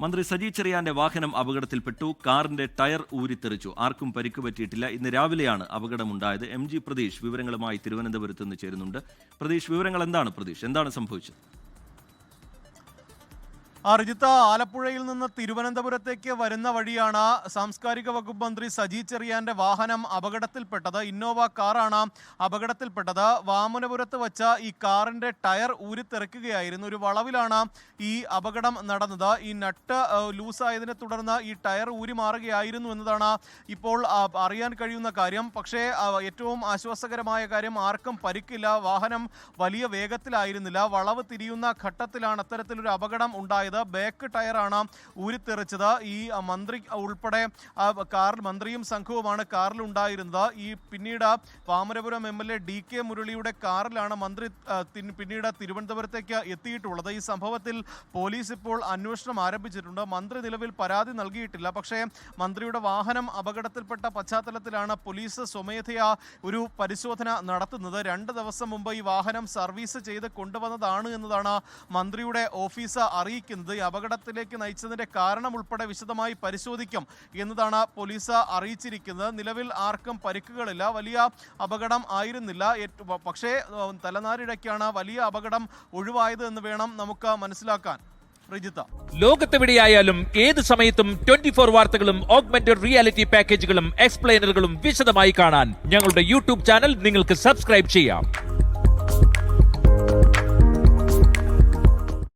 മന്ത്രി സജി ചെറിയാന്റെ വാഹനം അപകടത്തിൽപ്പെട്ടു. കാറിന്റെ ടയർ ഊരിത്തെറിച്ചു. ആർക്കും പരിക്ക് പറ്റിയിട്ടില്ല. ഇന്ന് രാവിലെയാണ് അപകടമുണ്ടായത്. എം ജി പ്രതീഷ് വിവരങ്ങളുമായി തിരുവനന്തപുരത്ത് നിന്ന് ചേരുന്നുണ്ട്. പ്രതീഷ് വിവരങ്ങൾ എന്താണ് പ്രതീഷ്? എന്താണ് സംഭവിച്ചത്? ആ റിജിത്ത ആലപ്പുഴയിൽ നിന്ന് തിരുവനന്തപുരത്തേക്ക് വരുന്ന വഴിയാണ് സാംസ്കാരിക വകുപ്പ് മന്ത്രി സജി ചെറിയാന്റെ വാഹനം അപകടത്തിൽപ്പെട്ടത്. ഇന്നോവ കാറാണ് അപകടത്തിൽപ്പെട്ടത്. വാമനപുരത്ത് വച്ച ഈ കാറിന്റെ ടയർ ഊരിത്തെറിക്കുകയായിരുന്നു. ഒരു വളവിലാണ് ഈ അപകടം നടന്നത്. ഈ നട്ട് ലൂസായതിനെ തുടർന്ന് ഈ ടയർ ഊരി മാറുകയായിരുന്നു എന്നതാണ് ഇപ്പോൾ അറിയാൻ കഴിയുന്ന കാര്യം. പക്ഷേ ഏറ്റവും ആശ്വാസകരമായ കാര്യം ആർക്കും പരിക്കില്ല. വാഹനം വലിയ വേഗത്തിലായിരുന്നില്ല. വളവ് തിരിയുന്ന ഘട്ടത്തിലാണ് അത്തരത്തിലൊരു അപകടം ഉണ്ടായത്. ബാക്ക് ടയറാണ് ഊരിത്തെറിച്ചത്. ഈ മന്ത്രി ഉൾപ്പെടെ കാറിൽ മന്ത്രിയും സംഘവുമാണ് കാറിലുണ്ടായിരുന്നത്. ഈ പിന്നീട് Pamarapuram M L A D K മുരളിയുടെ കാറിലാണ് മന്ത്രി പിന്നീട് തിരുവനന്തപുരത്തേക്ക് എത്തിയിട്ടുള്ളത്. ഈ സംഭവത്തിൽ പോലീസ് ഇപ്പോൾ അന്വേഷണം ആരംഭിച്ചിട്ടുണ്ട്. മന്ത്രി നിലവിൽ പരാതി നൽകിയിട്ടില്ല. പക്ഷേ മന്ത്രിയുടെ വാഹനം അപകടത്തിൽപ്പെട്ട പശ്ചാത്തലത്തിലാണ് പോലീസ് സ്വമേധയാ ഒരു പരിശോധന നടത്തുന്നത്. രണ്ട് ദിവസം മുമ്പ് ഈ വാഹനം സർവീസ് ചെയ്ത് കൊണ്ടുവന്നതാണ് എന്നതാണ് മന്ത്രിയുടെ ഓഫീസ് അറിയിക്കുന്നത്. ഈ അപകടത്തിലേക്ക് നയിച്ചതിന്റെ കാരണം ഉൾപ്പെടെ വിശദമായി പരിശോധിക്കും എന്നതാണ് പോലീസ് അറിയിച്ചിരിക്കുന്നത്. നിലവിൽ ആർക്കും പരിക്കുകളില്ല. വലിയ അപകടം ആയിരുന്നില്ല. പക്ഷേ തലനാരിഴയ്ക്കാണ് വലിയ അപകടം ഒഴിവായത് എന്ന് വേണം നമുക്ക് മനസ്സിലാക്കാൻ. ലോകത്തെവിടെയായാലും ഏത് സമയത്തും ട്വന്റി ഫോർ വാർത്തകളും ഓഗ്മെന്റഡ് റിയാലിറ്റി പാക്കേജുകളും എക്സ്പ്ലെയിനറുകളും വിശദമായി കാണാൻ ഞങ്ങളുടെ യൂട്യൂബ് ചാനൽ നിങ്ങൾക്ക് സബ്സ്ക്രൈബ് ചെയ്യാം.